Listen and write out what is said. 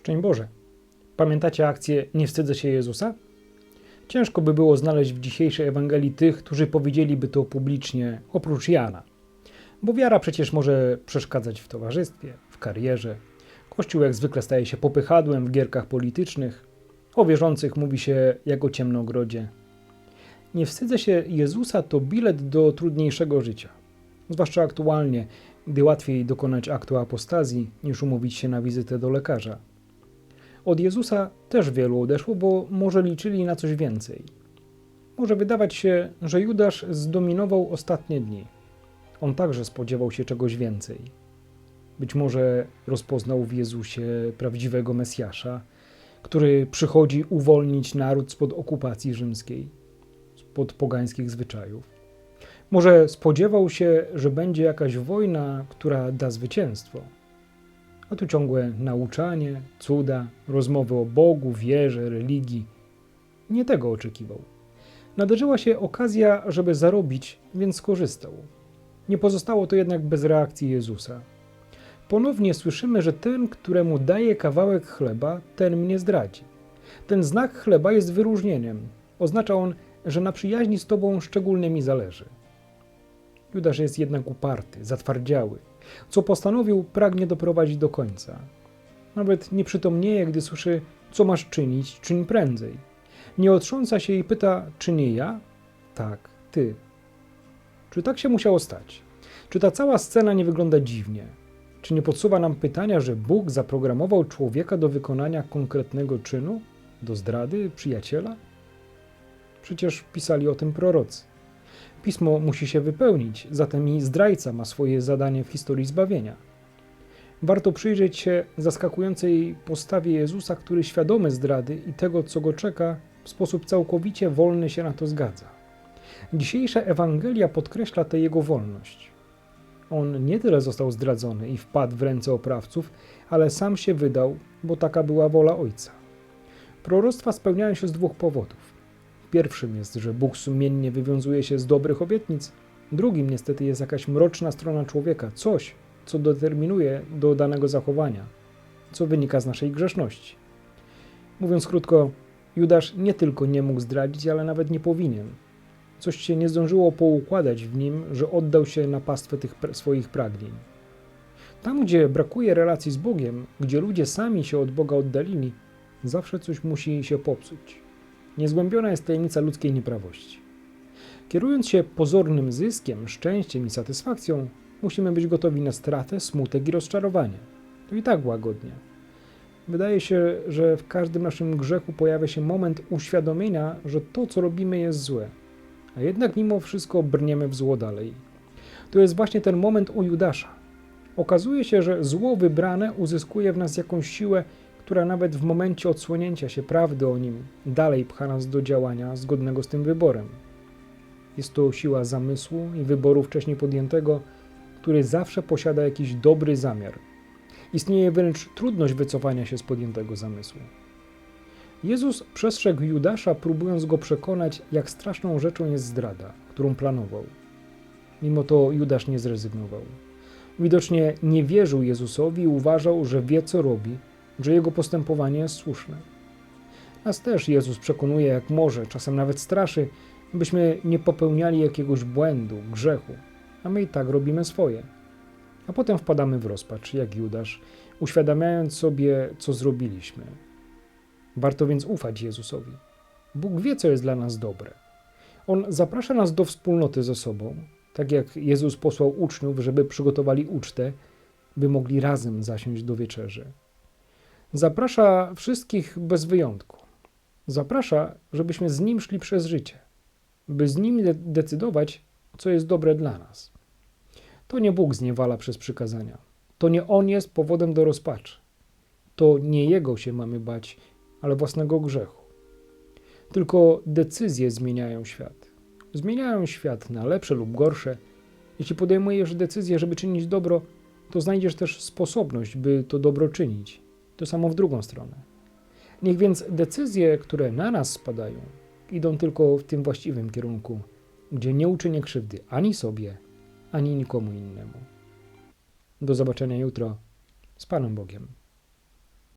Szczęść Boże. Pamiętacie akcję Nie wstydzę się Jezusa? Ciężko by było znaleźć w dzisiejszej Ewangelii tych, którzy powiedzieliby to publicznie, oprócz Jana. Bo wiara przecież może przeszkadzać w towarzystwie, w karierze. Kościół jak zwykle staje się popychadłem w gierkach politycznych. O wierzących mówi się jak o ciemnogrodzie. Nie wstydzę się Jezusa to bilet do trudniejszego życia. Zwłaszcza aktualnie, gdy łatwiej dokonać aktu apostazji niż umówić się na wizytę do lekarza. Od Jezusa też wielu odeszło, bo może liczyli na coś więcej. Może wydawać się, że Judasz zdominował ostatnie dni. On także spodziewał się czegoś więcej. Być może rozpoznał w Jezusie prawdziwego Mesjasza, który przychodzi uwolnić naród spod okupacji rzymskiej, spod pogańskich zwyczajów. Może spodziewał się, że będzie jakaś wojna, która da zwycięstwo. A tu ciągłe nauczanie, cuda, rozmowy o Bogu, wierze, religii. Nie tego oczekiwał. Nadarzyła się okazja, żeby zarobić, więc skorzystał. Nie pozostało to jednak bez reakcji Jezusa. Ponownie słyszymy, że ten, któremu daje kawałek chleba, ten mnie zdradzi. Ten znak chleba jest wyróżnieniem. Oznacza on, że na przyjaźni z Tobą szczególnie mi zależy. Judasz jest jednak uparty, zatwardziały. Co postanowił, pragnie doprowadzić do końca. Nawet nie przytomnieje, gdy słyszy, co masz czynić, czyń prędzej. Nie otrząsa się i pyta, czy nie ja? Tak, ty. Czy tak się musiało stać? Czy ta cała scena nie wygląda dziwnie? Czy nie podsuwa nam pytania, że Bóg zaprogramował człowieka do wykonania konkretnego czynu? Do zdrady przyjaciela? Przecież pisali o tym prorocy. Pismo musi się wypełnić, zatem i zdrajca ma swoje zadanie w historii zbawienia. Warto przyjrzeć się zaskakującej postawie Jezusa, który świadomy zdrady i tego, co go czeka, w sposób całkowicie wolny się na to zgadza. Dzisiejsza Ewangelia podkreśla tę jego wolność. On nie tyle został zdradzony i wpadł w ręce oprawców, ale sam się wydał, bo taka była wola Ojca. Proroctwa spełniają się z dwóch powodów. Pierwszym jest, że Bóg sumiennie wywiązuje się z dobrych obietnic. Drugim niestety jest jakaś mroczna strona człowieka, coś, co determinuje do danego zachowania, co wynika z naszej grzeszności. Mówiąc krótko, Judasz nie tylko nie mógł zdradzić, ale nawet nie powinien. Coś się nie zdążyło poukładać w nim, że oddał się na pastwę tych swoich pragnień. Tam, gdzie brakuje relacji z Bogiem, gdzie ludzie sami się od Boga oddalili, zawsze coś musi się popsuć. Niezgłębiona jest tajemnica ludzkiej nieprawości. Kierując się pozornym zyskiem, szczęściem i satysfakcją, musimy być gotowi na stratę, smutek i rozczarowanie. To i tak łagodnie. Wydaje się, że w każdym naszym grzechu pojawia się moment uświadomienia, że to, co robimy, jest złe, a jednak mimo wszystko brniemy w zło dalej. To jest właśnie ten moment u Judasza. Okazuje się, że zło wybrane uzyskuje w nas jakąś siłę, która nawet w momencie odsłonięcia się prawdy o nim dalej pcha nas do działania zgodnego z tym wyborem. Jest to siła zamysłu i wyboru wcześniej podjętego, który zawsze posiada jakiś dobry zamiar. Istnieje wręcz trudność wycofania się z podjętego zamysłu. Jezus przestrzegł Judasza, próbując go przekonać, jak straszną rzeczą jest zdrada, którą planował. Mimo to Judasz nie zrezygnował. Widocznie nie wierzył Jezusowi i uważał, że wie, co robi, że jego postępowanie jest słuszne. Nas też Jezus przekonuje jak może, czasem nawet straszy, byśmy nie popełniali jakiegoś błędu, grzechu, a my i tak robimy swoje. A potem wpadamy w rozpacz, jak Judasz, uświadamiając sobie, co zrobiliśmy. Warto więc ufać Jezusowi. Bóg wie, co jest dla nas dobre. On zaprasza nas do wspólnoty ze sobą, tak jak Jezus posłał uczniów, żeby przygotowali ucztę, by mogli razem zasiąść do wieczerzy. Zaprasza wszystkich bez wyjątku. Zaprasza, żebyśmy z Nim szli przez życie, by z Nim de decydować, co jest dobre dla nas. To nie Bóg zniewala przez przykazania. To nie On jest powodem do rozpaczy. To nie Jego się mamy bać, ale własnego grzechu. Tylko decyzje zmieniają świat. Zmieniają świat na lepsze lub gorsze. Jeśli podejmujesz decyzję, żeby czynić dobro, to znajdziesz też sposobność, by to dobro czynić. To samo w drugą stronę. Niech więc decyzje, które na nas spadają, idą tylko w tym właściwym kierunku, gdzie nie uczynię krzywdy ani sobie, ani nikomu innemu. Do zobaczenia jutro z Panem Bogiem.